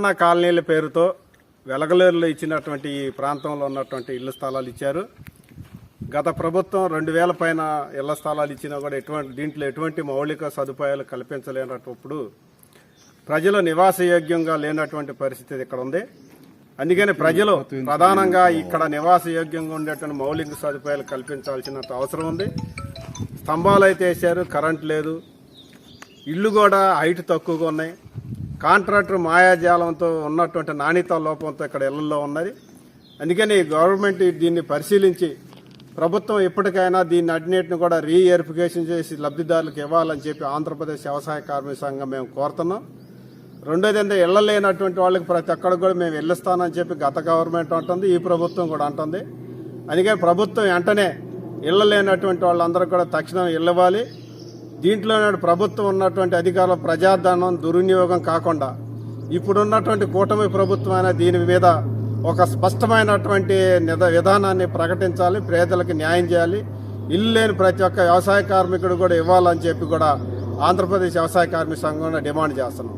జగనన్న కాలనీల పేరుతో వెలగలేరులో ఇచ్చినటువంటి ఈ ప్రాంతంలో ఉన్నటువంటి ఇళ్ళ స్థలాలు ఇచ్చారు. గత ప్రభుత్వం రెండు వేల పైన ఇళ్ళ స్థలాలు ఇచ్చినా కూడా ఎటువంటి దీంట్లో ఎటువంటి మౌలిక సదుపాయాలు కల్పించలేనప్పుడు ప్రజలు నివాసయోగ్యంగా లేనటువంటి పరిస్థితి ఇక్కడ ఉంది. అందుకని ప్రజలు ప్రధానంగా ఇక్కడ నివాసయోగ్యంగా ఉండేటువంటి మౌలిక సదుపాయాలు కల్పించాల్సిన అవసరం ఉంది. స్తంభాలు అయితే వేశారు కరెంట్ లేదు. ఇళ్ళు కూడా హైట్ తక్కువగా ఉన్నాయి. కాంట్రాక్టర్ మాయాజాలంతో ఉన్నటువంటి నాణ్యత లోపంతో ఇక్కడ ఇళ్ళలో ఉన్నది. అందుకని గవర్నమెంట్ దీన్ని పరిశీలించి ప్రభుత్వం ఎప్పటికైనా దీన్ని అన్నిటిని కూడా రీఎరిఫికేషన్ చేసి లబ్ధిదారులకు ఇవ్వాలని చెప్పి ఆంధ్రప్రదేశ్ వ్యవసాయ కార్మిక సంఘం మేము కోరుతున్నాం. రెండోది ఏంటంటే ఇళ్ళలేనటువంటి వాళ్ళకి ప్రతి ఒక్కరికి కూడా మేము వెళ్ళిస్తానని చెప్పి గత గవర్నమెంట్ అంటుంది ఈ ప్రభుత్వం కూడా అంటుంది. అందుకని ప్రభుత్వం వెంటనే ఇళ్ళలేనటువంటి వాళ్ళందరూ కూడా తక్షణం ఇవ్వాలి. దీంట్లో ప్రభుత్వం ఉన్నటువంటి అధికారుల ప్రజాధనం దుర్వినియోగం కాకుండా ఇప్పుడున్నటువంటి కూటమి ప్రభుత్వం అయినా దీని మీద ఒక స్పష్టమైనటువంటి నిద విధానాన్ని ప్రకటించాలి పేదలకు న్యాయం చేయాలి. ఇల్లు లేని ప్రతి ఒక్క వ్యవసాయ కార్మికుడు కూడా ఇవ్వాలని చెప్పి కూడా ఆంధ్రప్రదేశ్ వ్యవసాయ కార్మిక సంఘం డిమాండ్ చేస్తున్నాం.